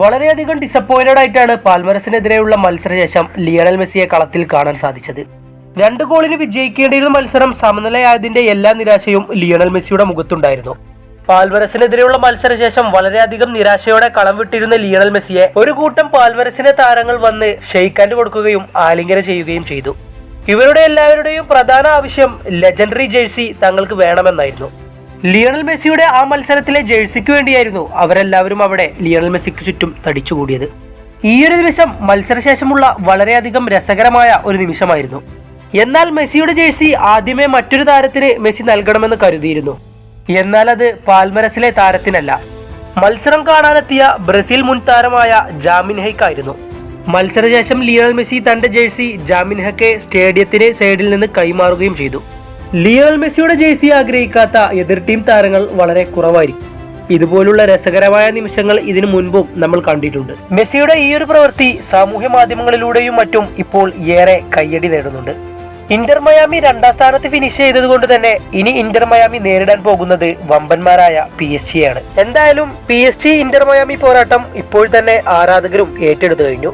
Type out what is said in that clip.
വളരെയധികം ഡിസപ്പോയിന്റഡ് ആയിട്ടാണ് പാൽമരസിനെതിരെയുള്ള മത്സരശേഷം ലിയണൽ മെസ്സിയെ കളത്തിൽ കാണാൻ സാധിച്ചത്. രണ്ട് ഗോളിന് വിജയിക്കേണ്ടിയിരുന്ന മത്സരം സമനിലയായതിന്റെ എല്ലാ നിരാശയും ലിയണൽ മെസ്സിയുടെ മുഖത്തുണ്ടായിരുന്നു. പാൽവരസിനെതിരെയുള്ള മത്സരശേഷം വളരെയധികം നിരാശയോടെ കളം വിട്ടിരുന്ന ലിയണൽ മെസ്സിയെ ഒരു കൂട്ടം പാൽവരസിനെ താരങ്ങൾ വന്ന് ഷെയ്ക്കാൻഡ് കൊടുക്കുകയും ആലിംഗനം ചെയ്യുകയും ചെയ്തു. ഇവരുടെ എല്ലാവരുടെയും പ്രധാന ആവശ്യം ലെജൻഡറി ജേഴ്സി തങ്ങൾക്ക് വേണമെന്നായിരുന്നു. ലിയണൽ മെസ്സിയുടെ ആ മത്സരത്തിലെ ജേഴ്സിക്ക് വേണ്ടിയായിരുന്നു അവരെല്ലാവരും അവിടെ ലിയണൽ മെസ്സിക്ക് ചുറ്റും തടിച്ചുകൂടിയത് ഈ ഒരു നിമിഷം മത്സരശേഷമുള്ള വളരെയധികം രസകരമായ ഒരു നിമിഷമായിരുന്നു. എന്നാൽ മെസ്സിയുടെ ജേഴ്സി ആദ്യമേ മറ്റൊരു താരത്തിന് മെസ്സി നൽകണമെന്ന് കരുതിയിരുന്നു. എന്നാൽ അത് പാൽമരസിലെ താരത്തിനല്ല. മത്സരം കാണാനെത്തിയ ബ്രസീൽ മുൻ താരമായ ജാമിൻഹയ്ക്കായിരുന്നു മത്സരശേഷം ലിയണൽ മെസ്സി തന്റെ ജേഴ്സി ജാമിൻഹയ്ക്ക് സ്റ്റേഡിയത്തിന് സൈഡിൽ നിന്ന് കൈമാറുകയും ചെയ്തു. ലിയണൽ മെസ്സിയുടെ ജേഴ്സി ആഗ്രഹിക്കാത്ത എതിർ ടീം താരങ്ങൾ വളരെ കുറവായിരിക്കും. ഇതുപോലുള്ള രസകരമായ നിമിഷങ്ങൾ ഇതിനു മുൻപും നമ്മൾ കണ്ടിട്ടുണ്ട്. മെസ്സിയുടെ ഈ ഒരു പ്രവൃത്തി സാമൂഹ്യ മാധ്യമങ്ങളിലൂടെയും മറ്റും ഇപ്പോൾ ഏറെ കയ്യടി നേടുന്നുണ്ട്. ഇന്റർ മയാമി രണ്ടാം സ്ഥാനത്ത് ഫിനിഷ് ചെയ്തതുകൊണ്ട് തന്നെ ഇനി ഇന്റർ മയാമി നേരിടാൻ പോകുന്നത് വമ്പന്മാരായ പി എസ് ജി ആണ്. എന്തായാലും P S G Inter Miami പോരാട്ടം ഇപ്പോൾ തന്നെ ആരാധകരും ഏറ്റെടുത്തു കഴിഞ്ഞു.